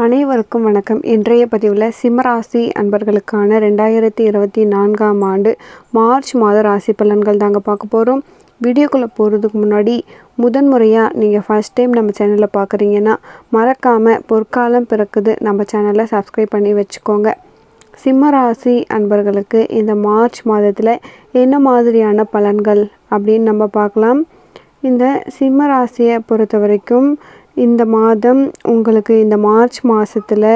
அனைவருக்கும் வணக்கம். இன்றைய பதிவில் சிம்மராசி அன்பர்களுக்கான ரெண்டாயிரத்தி இருபத்தி நான்காம் ஆண்டு மார்ச் மாத ராசி பலன்கள் தாங்க பார்க்க போகிறோம் வீடியோக்குள்ளே போகிறதுக்கு முன்னாடி முதன்முறையாக நீங்கள் ஃபஸ்ட் டைம் நம்ம சேனலில் பார்க்குறீங்கன்னா மறக்காமல் பொற்காலம் பிறக்குது நம்ம சேனலை சப்ஸ்கிரைப் பண்ணி வச்சுக்கோங்க. சிம்மராசி அன்பர்களுக்கு இந்த மார்ச் மாதத்தில் என்ன மாதிரியான பலன்கள் அப்படின்னு நம்ம பார்க்கலாம். இந்த சிம்ம ராசியை பொறுத்த வரைக்கும் இந்த மாதம் உங்களுக்கு இந்த மார்ச் மாதத்தில்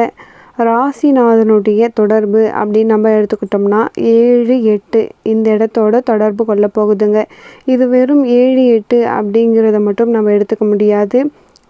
ராசிநாதனுடைய தொடர்பு அப்படின்னு நம்ம எடுத்துக்கிட்டோம்னா ஏழு எட்டு இந்த இடத்தோட தொடர்பு கொள்ள போகுதுங்க. இது வெறும் ஏழு எட்டு அப்படிங்கிறத மட்டும் நம்ம எடுத்துக்க முடியாது.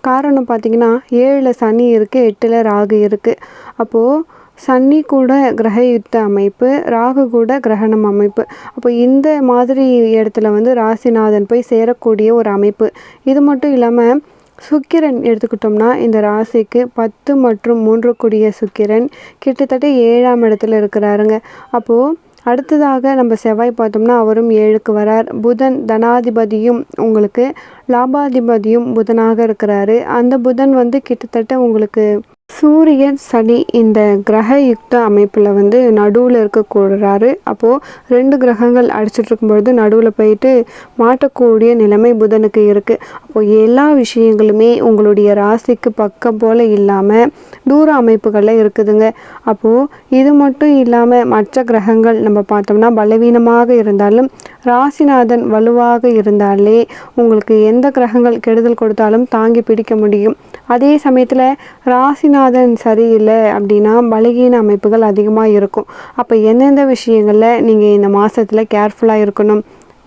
காரணம் பார்த்திங்கன்னா ஏழில் சனி இருக்குது எட்டில் ராகு இருக்குது அப்போது சனி கூட கிரக யுத்த அமைப்பு ராகு கூட கிரகணம் அமைப்பு. அப்போ இந்த மாதிரி இடத்துல வந்து ராசிநாதன் போய் சேரக்கூடிய ஒரு அமைப்பு. இது மட்டும் இல்லாமல் சுக்கிரன் எடுத்துக்கிட்டோம்னா இந்த ராசிக்கு பத்து மற்றும் மூன்று கூடிய சுக்கிரன் கிட்டத்தட்ட ஏழாம் இடத்துல இருக்கிறாருங்க. அப்போது அடுத்ததாக நம்ம செவ்வாய் பார்த்தோம்னா அவரும் ஏழுக்கு வரார். புதன் தனாதிபதியும் உங்களுக்கு லாபாதிபதியும் புதனாக இருக்கிறாரு. அந்த புதன் வந்து கிட்டத்தட்ட உங்களுக்கு சூரியன் சனி இந்த கிரக யுக்த அமைப்பில் வந்து நடுவில் இருக்கக்கூடுறாரு அப்போது ரெண்டு கிரகங்கள் அடிச்சுட்டு இருக்கும்பொழுது நடுவில் போயிட்டு மாட்டக்கூடிய நிலைமை புதனுக்கு இருக்குது அப்போது எல்லா விஷயங்களுமே உங்களுடைய ராசிக்கு பக்கம் போல் இல்லாமல் தூர அமைப்புகளில் இருக்குதுங்க. அப்போது இது மட்டும் இல்லாமல் மற்ற கிரகங்கள் நம்ம பார்த்தோம்னா பலவீனமாக இருந்தாலும் ராசிநாதன் வலுவாக இருந்தாலே உங்களுக்கு எந்த கிரகங்கள் கெடுதல் கொடுத்தாலும் தாங்கி பிடிக்க முடியும். அதே சமயத்தில் ராசிநாதன் சரியில்லை அப்படின்னா பலகீன அமைப்புகள் அதிகமாக இருக்கும். அப்போ எந்தெந்த விஷயங்களில் நீங்கள் இந்த மாதத்தில் கேர்ஃபுல்லாக இருக்கணும்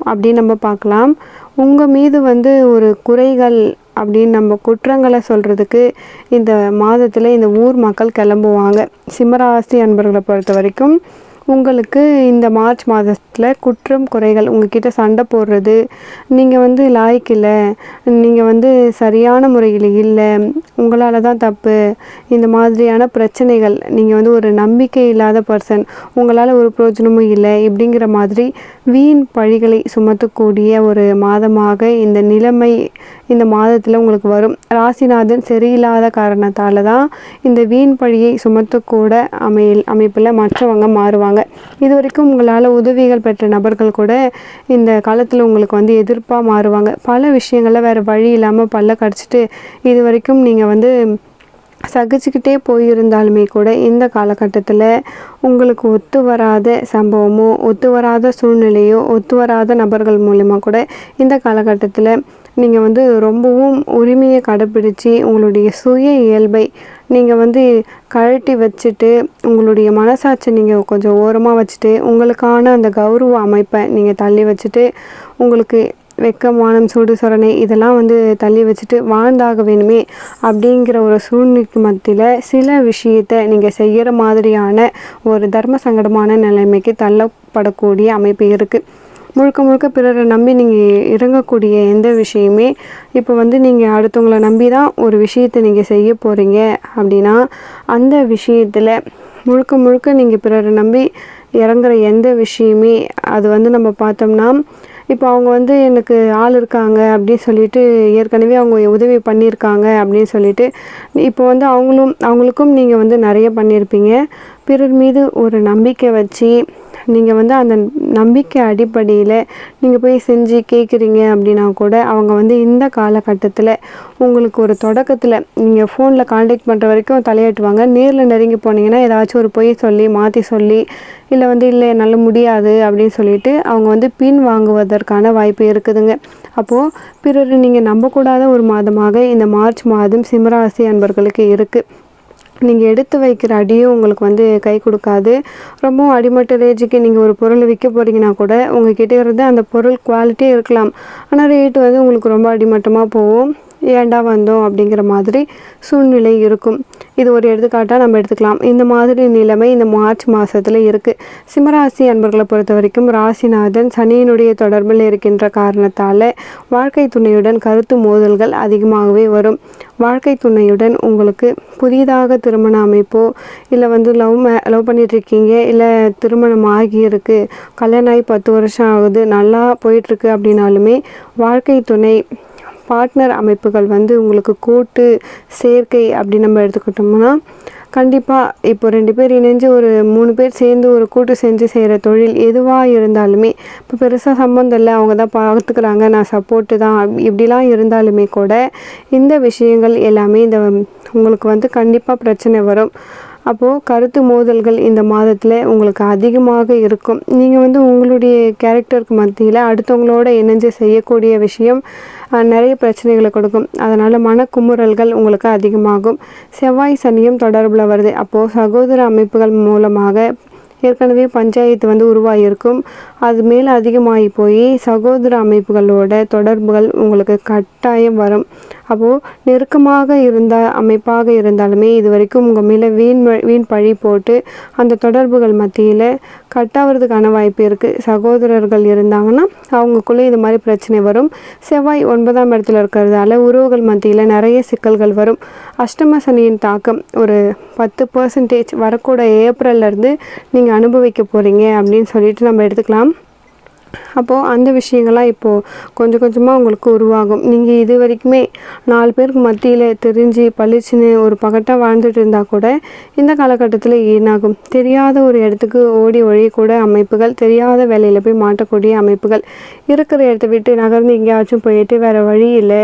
அப்படின்னு நம்ம பார்க்கலாம். உங்கள் மீது வந்து ஒரு குறைகள் அப்படின்னு நம்ம குற்றங்களை சொல்கிறதுக்கு இந்த மாதத்தில் இந்த ஊர் மக்கள் கிளம்புவாங்க. சிம்மராசி அன்பர்களை பொறுத்த வரைக்கும் உங்களுக்கு இந்த மார்ச் மாதத்தில் குற்றம் குறைகள் உங்ககிட்ட சண்டை போடுறது நீங்கள் வந்து லாய்க்கு இல்லை நீங்கள் வந்து சரியான முறையில் இல்லை உங்களால் தான் தப்பு இந்த மாதிரியான பிரச்சனைகள் நீங்கள் வந்து ஒரு நம்பிக்கை இல்லாத பர்சன் உங்களால் ஒரு பிரயோஜனமும் இல்லை இப்படிங்கிற மாதிரி வீண் பழிகளை சுமத்தக்கூடிய ஒரு மாதமாக இந்த நிலைமை இந்த மாதத்தில் உங்களுக்கு வரும். ராசிநாதன் சரியில்லாத காரணத்தால் தான் இந்த வீண் பழியை சுமத்தக்கூட அமை அமைப்பில் மற்றவங்க மாறுவாங்க. இது வரைக்கும் உங்களால் உதவிகள் பெற்ற நபர்கள் கூட இந்த காலத்தில் உங்களுக்கு வந்து எதிர்ப்பாக மாறுவாங்க. பல விஷயங்களில் வேறு வழி இல்லாமல் பல்ல கடிச்சிட்டு இது வரைக்கும் நீங்கள் வந்து சகிச்சுக்கிட்டே போயிருந்தாலுமே கூட இந்த காலகட்டத்தில் உங்களுக்கு ஒத்து வராத சம்பவமோ ஒத்து வராத சூழ்நிலையோ ஒத்து வராத நபர்கள் மூலிமா கூட இந்த காலகட்டத்தில் நீங்கள் வந்து ரொம்பவும் உரிமையை கடைப்பிடிச்சி உங்களுடைய சுய இயல்பை நீங்கள் வந்து கழட்டி வச்சுட்டு உங்களுடைய மனசாட்சி நீங்கள் கொஞ்சம் ஓரமாக வச்சுட்டு உங்களுக்கான அந்த கௌரவ அமைப்பை நீங்கள் தள்ளி வச்சுட்டு உங்களுக்கு வெக்கமானம் சூடு சொரணை இதெல்லாம் வந்து தள்ளி வச்சுட்டு வாழ்ந்தாக வேணுமே அப்படிங்கிற ஒரு சூழ்நிலைக்கு மத்தியில் சில விஷயத்தை நீங்கள் செய்கிற மாதிரியான ஒரு தர்ம சங்கடமான நிலைமைக்கு தள்ளப்படக்கூடிய அமைப்பு இருக்குது முழுக்க முழுக்க பிறரை நம்பி நீங்கள் இறங்கக்கூடிய எந்த விஷயமே இப்போ வந்து நீங்கள் அடுத்தவங்களை நம்பி தான் ஒரு விஷயத்தை நீங்கள் செய்ய போகிறீங்க அப்படின்னா அந்த விஷயத்தில் முழுக்க முழுக்க நீங்கள் பிறரை நம்பி இறங்குற எந்த விஷயமே அது வந்து நம்ம பார்த்தோம்னா இப்போ அவங்க வந்து எனக்கு ஆள் இருக்காங்க அப்படின்னு சொல்லிட்டு ஏற்கனவே அவங்க உதவி பண்ணியிருக்காங்க அப்படின்னு சொல்லிட்டு இப்போ வந்து அவங்களும் அவங்களுக்கும் நீங்கள் வந்து நிறைய பண்ணியிருப்பீங்க. பிறர் மீது ஒரு நம்பிக்கை வச்சு நீங்கள் வந்து அந்த நம்பிக்கை அடிப்படையில் நீங்கள் போய் செஞ்சு கேட்குறீங்க அப்படின்னா கூட அவங்க வந்து இந்த காலகட்டத்தில் உங்களுக்கு ஒரு தொடக்கத்தில் நீங்கள் ஃபோனில் காண்டாக்ட் பண்ணுற வரைக்கும் தலையாட்டுவாங்க. நேரில் நெருங்கி போனீங்கன்னா ஏதாச்சும் ஒரு பொய் சொல்லி மாற்றி சொல்லி இல்லை வந்து இல்லை என்னால் முடியாது அப்படின்னு சொல்லிட்டு அவங்க வந்து பின் வாங்குவதற்கான வாய்ப்பு இருக்குதுங்க. அப்போது பிறர் நீங்கள் நம்பக்கூடாத ஒரு மாதமாக இந்த மார்ச் மாதம் சிம்மராசி அன்பர்களுக்கு இருக்குது நீங்கள் எடுத்து வைக்கிற அடியும் உங்களுக்கு வந்து கை கொடுக்காது. ரொம்பவும் அடிமட்ட ரேஜுக்கு நீங்கள் ஒரு பொருள் விற்க போகிறீங்கன்னா கூட உங்ககிட்ட இருந்து அந்த பொருள் குவாலிட்டியே இருக்கலாம். ஆனால் ரேட்டு வந்து உங்களுக்கு ரொம்ப அடிமட்டமாக போகும். ஏண்டா வந்தோம் அப்படிங்கிற மாதிரி சூழ்நிலை இருக்கும். இது ஒரு எடுத்துக்காட்டாக நம்ம எடுத்துக்கலாம். இந்த மாதிரி நிலைமை இந்த மார்ச் மாதத்தில் இருக்குது சிம்மராசி அன்பர்களை பொறுத்த வரைக்கும் ராசிநாதன் சனியினுடைய தொடர்பில் இருக்கின்ற காரணத்தால் வாழ்க்கை துணையுடன் கருத்து மோதல்கள் அதிகமாகவே வரும். வாழ்க்கை துணையுடன் உங்களுக்கு புதிதாக திருமண அமைப்போ இல்லை வந்து லவ் மே லவ் பண்ணிகிட்ருக்கீங்க இல்லை திருமணம் ஆகியிருக்கு கல்யாணம் ஆகி பத்து வருஷம் ஆகுது நல்லா போயிட்டுருக்கு அப்படின்னாலுமே வாழ்க்கை துணை பார்ட்னர் அமைப்புகள் வந்து உங்களுக்கு கூட்டு சேர்க்கை அப்படி நம்ம எடுத்துக்கிட்டோம்னா கண்டிப்பாக இப்போ ரெண்டு பேர் இணைஞ்சு ஒரு மூணு பேர் சேர்ந்து ஒரு கூட்டு செஞ்சு செய்கிற தொழில் எதுவாக இருந்தாலுமே இப்போ பெருசாக சம்மந்தம் இல்லை அவங்க தான் பார்த்துக்கிறாங்க நான் சப்போர்ட்டு தான் இப்படிலாம் இருந்தாலுமே கூட இந்த விஷயங்கள் எல்லாமே இந்த உங்களுக்கு வந்து கண்டிப்பாக பிரச்சனை வரும். அப்போது கருத்து மோதல்கள் இந்த மாதத்தில் உங்களுக்கு அதிகமாக இருக்கும். நீங்கள் வந்து உங்களுடைய கேரக்டருக்கு மத்தியில் அடுத்தவங்களோட இணைஞ்சு செய்யக்கூடிய விஷயம் நிறைய பிரச்சனைகளை கொடுக்கும். அதனால் மனக்குமுறல்கள் உங்களுக்கு அதிகமாகும். செவ்வாய் சனியும் தொடர்பில் வருது. அப்போது சகோதர அமைப்புகள் மூலமாக ஏற்கனவே பஞ்சாயத்து வந்து உருவாகியிருக்கும் அது மேலே அதிகமாகி போய் சகோதர அமைப்புகளோட தொடர்புகள் உங்களுக்கு கட்டாயம் வரும். அப்போது நெருக்கமாக இருந்த அமைப்பாக இருந்தாலுமே இது வரைக்கும் உங்கள் மேலே வீண் வ- வீண் பழி போட்டு அந்த தொடர்புகள் மத்தியில் கட்டாகிறதுக்கான வாய்ப்பு இருக்குது சகோதரர்கள் இருந்தாங்கன்னா அவங்களுக்குள்ளே இது மாதிரி பிரச்சனை வரும். செவ்வாய் ஒன்பதாம் இடத்துல இருக்கிறதால உறவுகள் மத்தியில் நிறைய சிக்கல்கள் வரும். அஷ்டம சனியின் தாக்கம் ஒரு பத்து பர்சன்டேஜ் வரக்கூட ஏப்ரல்லேருந்து நீங்கள் அனுபவிக்க போகிறீங்க அப்படின்னு சொல்லிட்டு நம்ம எடுத்துக்கலாம். அப்போது அந்த விஷயங்கள்லாம் இப்போது கொஞ்சம் கொஞ்சமாக உங்களுக்கு உருவாகும். நீங்கள் இது வரைக்குமே நாலு பேருக்கு மத்தியில் தெரிஞ்சு பளிச்சுன்னு ஒரு பகட்டாக வாழ்ந்துட்டு இருந்தால் கூட இந்த காலகட்டத்தில் ஏனாகும். தெரியாத ஒரு இடத்துக்கு ஓடி ஒழியக்கூட அமைப்புகள் தெரியாத வேலையில் போய் மாட்டக்கூடிய அமைப்புகள். இருக்கிற இடத்த விட்டு நகர்ந்து எங்கேயாச்சும் போயிட்டு வேறு வழி இல்லை.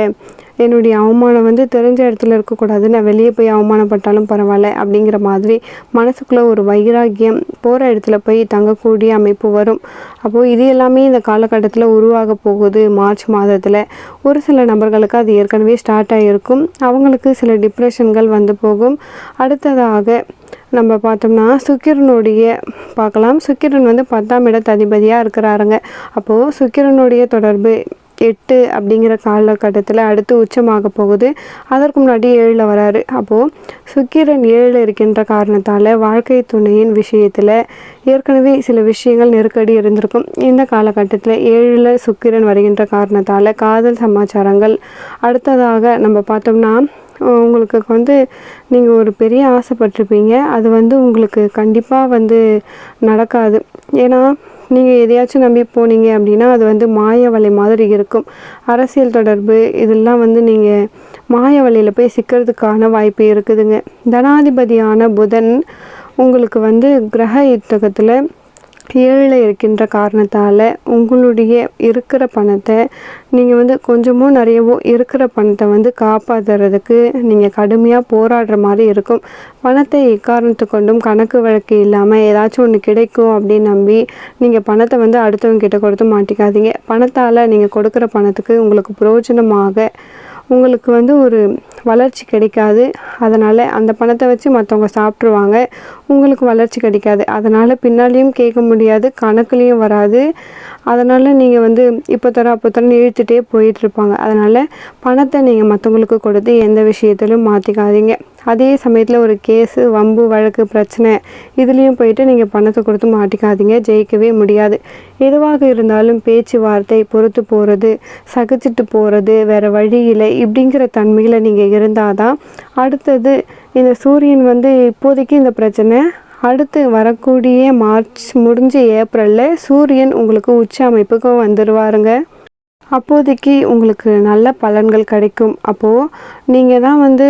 என்னுடைய அவமானம் வந்து தெரிஞ்ச இடத்துல இருக்கக்கூடாது. நான் வெளியே போய் அவமானப்பட்டாலும் பரவாயில்ல அப்படிங்கிற மாதிரி மனசுக்குள்ளே ஒரு வைராக்கியம் போகிற இடத்துல போய் தங்கக்கூடிய அமைப்பு வரும். அப்போது இது எல்லாமே இந்த காலகட்டத்தில் உருவாக போகுது. மார்ச் மாதத்தில் ஒரு சில நபர்களுக்கு அது ஏற்கனவே ஸ்டார்ட் ஆகியிருக்கும் அவங்களுக்கு சில டிப்ரெஷன்கள் வந்து போகும். அடுத்ததாக நம்ம பார்த்தோம்னா சுக்கிரனுடைய பார்க்கலாம். சுக்கிரன் வந்து பத்தாம் இடத்து அதிபதியாக இருக்கிறாருங்க. அப்போது சுக்கிரனுடைய தொடர்பு எட்டு அப்படிங்கிற காலகட்டத்தில் அடுத்து உச்சமாக போகுது. அதற்கு முன்னாடி ஏழில் வராரு. அப்போது சுக்கிரன் ஏழில் இருக்கின்ற காரணத்தால் வாழ்க்கை துணையின் விஷயத்தில் ஏற்கனவே சில விஷயங்கள் நெருக்கடி இருந்திருக்கும். இந்த காலகட்டத்தில் ஏழில் சுக்கிரன் வருகின்ற காரணத்தால் காதல் சமாச்சாரங்கள். அடுத்ததாக நம்ம பார்த்தோம்னா உங்களுக்கு வந்து நீங்கள் ஒரு பெரிய ஆசைப்பட்டிருப்பீங்க. அது வந்து உங்களுக்கு கண்டிப்பாக வந்து நடக்காது. ஏன்னா நீங்கள் எதையாச்சும் நம்பி போனீங்க அப்படின்னா அது வந்து மாய வலை மாதிரி இருக்கும். அரசியல் தொடர்பு இதெல்லாம் வந்து நீங்கள் மாய வலையில் போய் சிக்கிறதுக்கான வாய்ப்பு இருக்குதுங்க. தனாதிபதியான புதன் உங்களுக்கு வந்து கிரக யுத்தகத்தில் ஏழில் இருக்கின்ற காரணத்தால் உங்களுடைய இருக்கிற பணத்தை நீங்கள் வந்து கொஞ்சமோ நிறையவோ இருக்கிற பணத்தை வந்து காப்பாற்றுறதுக்கு நீங்கள் கடுமையாக போராடுற மாதிரி இருக்கும். பணத்தை எக்காரணத்து கொண்டும் கணக்கு வழக்கு இல்லாமல் ஏதாச்சும் ஒன்று கிடைக்கும் அப்படின்னு நம்பி நீங்கள் பணத்தை வந்து அடுத்தவங்க கிட்ட கொடுத்து மாட்டிக்காதீங்க. பணத்தால் நீங்கள் கொடுக்குற பணத்துக்கு உங்களுக்கு பிரயோஜனமாக உங்களுக்கு வந்து ஒரு வளர்ச்சி கிடைக்காது. அதனால் அந்த பணத்தை வச்சு மற்றவங்க சாப்பிட்ருவாங்க உங்களுக்கு வளர்ச்சி கிடைக்காது. அதனால் பின்னாலேயும் கேட்க முடியாது கணக்குலேயும் வராது. அதனால் நீங்கள் வந்து இப்போ தர அப்போ தரன்னு இழுத்துட்டே போயிட்டுருப்பாங்க. அதனால் பணத்தை நீங்கள் மற்றவங்களுக்கு கொடுத்து எந்த விஷயத்திலும் மாற்றிக்காதீங்க அதே சமயத்தில் ஒரு கேஸு வம்பு வழக்கு பிரச்சனை இதுலேயும் போயிட்டு நீங்கள் பணத்தை கொடுத்து மாட்டிக்காதீங்க. ஜெயிக்கவே முடியாது. எதுவாக இருந்தாலும் பேச்சுவார்த்தை பொறுத்து போகிறது சகிச்சிட்டு போகிறது வேறு வழி இல்லை. இப்படிங்கிற தன்மையில் நீங்கள் இருந்தால் தான் அடுத்தது இந்த சூரியன் வந்து இப்போதைக்கு இந்த பிரச்சனை. அடுத்து வரக்கூடிய மார்ச் முடிஞ்ச ஏப்ரலில் சூரியன் உங்களுக்கு உச்ச அமைப்புக்கு வந்துடுவாருங்க அப்போதைக்கு உங்களுக்கு நல்ல பலன்கள் கிடைக்கும். அப்போது நீங்கள் தான் வந்து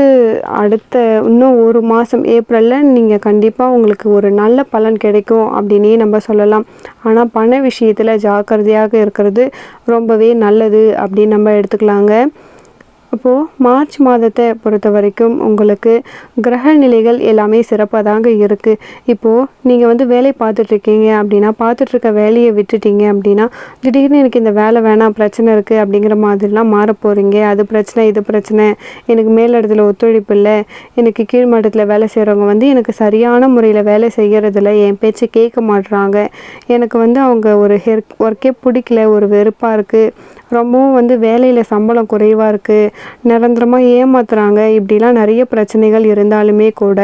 அடுத்த இன்னும் ஒரு மாதம் ஏப்ரலில் நீங்கள் கண்டிப்பாக உங்களுக்கு ஒரு நல்ல பலன் கிடைக்கும் அப்படின்னே நம்ம சொல்லலாம். ஆனால் பண விஷயத்தில் ஜாக்கிரதையாக இருக்கிறது ரொம்பவே நல்லது அப்படின்னு நம்ம எடுத்துக்கலாங்க. அப்போது மார்ச் மாதத்தை பொறுத்த வரைக்கும் உங்களுக்கு கிரக நிலைகள் எல்லாமே சிறப்பாக தாங்க இருக்குது இப்போது நீங்கள் வந்து வேலை பார்த்துட்ருக்கீங்க அப்படின்னா பார்த்துட்ருக்க வேலையை விட்டுட்டீங்க அப்படின்னா திடீர்னு எனக்கு இந்த வேலை வேணாம் பிரச்சனை இருக்குது அப்படிங்கிற மாதிரிலாம் மாற போகிறீங்க அது பிரச்சனை இது பிரச்சனை எனக்கு மேலிடத்தில் ஒத்துழைப்பு இல்லை எனக்கு கீழ்மட்டத்தில் வேலை செய்கிறவங்க வந்து எனக்கு சரியான முறையில் வேலை செய்கிறதில்ல என் பேச்சை கேட்க மாட்றாங்க. எனக்கு வந்து அவங்க ஒரு ஹெர் ஒர்க்கே பிடிக்கல ஒரு வெறுப்பாக இருக்குது ரொம்பவும் வந்து வேலையில் சம்பளம் குறைவாக இருக்குது நிரந்தரமாக ஏமாத்துறாங்க. இப்படிலாம் நிறைய பிரச்சனைகள் இருந்தாலுமே கூட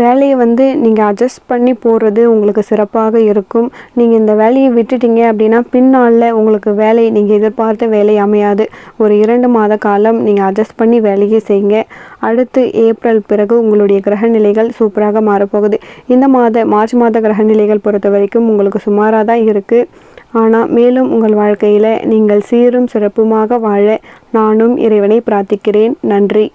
வேலையை வந்து நீங்கள் அட்ஜஸ்ட் பண்ணி போகிறது உங்களுக்கு சிறப்பாக இருக்கும். நீங்கள் இந்த வேலையை விட்டுட்டீங்க அப்படின்னா பின்னாளில் உங்களுக்கு வேலை நீங்கள் எதிர்பார்த்த வேலை அமையாது. ஒரு இரண்டு மாத காலம் நீங்கள் அட்ஜஸ்ட் பண்ணி வேலையை செய்யுங்க. அடுத்து ஏப்ரல் பிறகு உங்களுடைய கிரக நிலைகள் சூப்பராக மாறப்போகுது. இந்த மாத மார்ச் மாத கிரக நிலைகள் பொறுத்த வரைக்கும் உங்களுக்கு சுமாராக தான் இருக்குது ஆனால் மேலும் உங்கள் வாழ்க்கையில் நீங்கள் சீரும் சிறப்புமாக வாழ நானும் இறைவனை பிரார்த்திக்கிறேன். நன்றி.